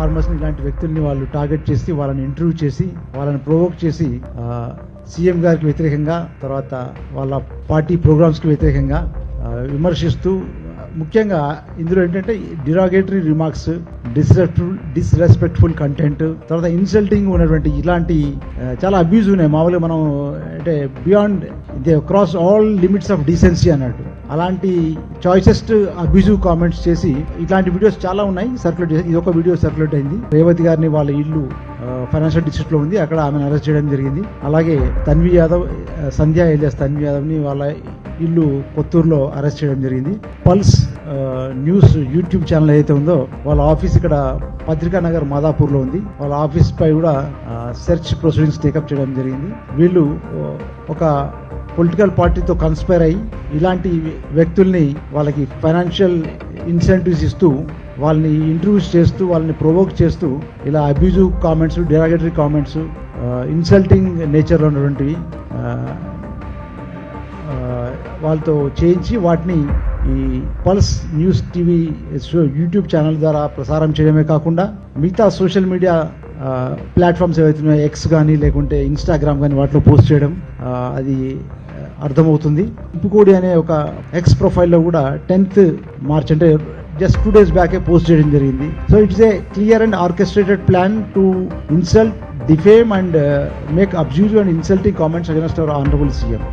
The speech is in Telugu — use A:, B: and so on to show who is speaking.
A: ఫార్మర్స్ని ఇలాంటి వ్యక్తుల్ని వాళ్ళు టార్గెట్ చేసి వాళ్ళని ఇంటర్వ్యూ చేసి వాళ్ళని ప్రొవోక్ చేసి సీఎం గారికి వ్యతిరేకంగా తర్వాత వాళ్ళ పార్టీ ప్రోగ్రామ్స్కి వ్యతిరేకంగా విమర్శిస్తూ ముఖ్యంగా ఇందులో ఏంటంటే derogatory remarks disrespectful disrespectful content తర్వాత ఇన్సల్టింగ్ ఉన్నటువంటి ఇలాంటి చాలా అబ్యూజ్ ఉన్నాయి. మామూలుగా మనం అంటే beyond they cross all limits of decency అన్నట్టు. అలాంటి చాయిసెస్ట్ అబ్యూజివ్ కామెంట్స్ చేసి ఇట్లాంటి వీడియోస్ చాలా ఉన్నాయి. సర్క్యులేట్ చేసి ఇది ఒక వీడియో సర్క్యులేట్ అయింది. రేవతి గారిని వాళ్ళ ఇల్లు uh, ఫైనాన్షియల్ డిస్ట్రిక్ట్లో ఉంది. అక్కడ ఆమెను అరెస్ట్ చేయడం జరిగింది. అలాగే తన్వి యాదవ్ uh, సంధ్యా సంధ్య తన్వి యాదవ్ని వాళ్ళ ఇల్లు కొత్తూరులో అరెస్ట్ చేయడం జరిగింది. పల్స్ న్యూస్ యూట్యూబ్ ఛానల్ ఏదైతే ఉందో వాళ్ళ ఆఫీస్ ఇక్కడ పత్రికా నగర్ మాదాపూర్లో ఉంది. వాళ్ళ ఆఫీస్ పై కూడా సెర్చ్ ప్రొసీడింగ్స్ టేకప్ చేయడం జరిగింది. వీళ్ళు uh, ఒక పొలిటికల్ పార్టీతో కన్స్పైర్ అయ్యి ఇలాంటి వ్యక్తుల్ని వాళ్ళకి ఫైనాన్షియల్ ఇన్సెంటివ్స్ ఇస్తూ వాళ్ళని ఇంటర్వ్యూస్ చేస్తూ వాళ్ళని ప్రొవోక్ చేస్తూ ఇలా abusive comments derogatory comments insulting నేచర్లో ఉన్నటువంటివి వాళ్ళతో చేయించి వాటిని ఈ Pulse news TV YouTube channel ద్వారా ప్రసారం చేయడమే కాకుండా మిగతా సోషల్ మీడియా ప్లాట్ఫామ్స్ ఏవైతున్నాయో ఎక్స్ కానీ లేకుంటే ఇన్స్టాగ్రామ్ కానీ వాటిలో పోస్ట్ చేయడం అది అర్థమవుతుంది. ఇంపుకోడి అనే ఒక ఎక్స్ ప్రొఫైల్లో కూడా టెన్త్ మార్చ్ అంటే జస్ట్ టూ డేస్ బ్యాకే పోస్ట్ చేయడం జరిగింది. So it's a clear and orchestrated plan to insult defame and make abuse and insulting comments against our honourable CM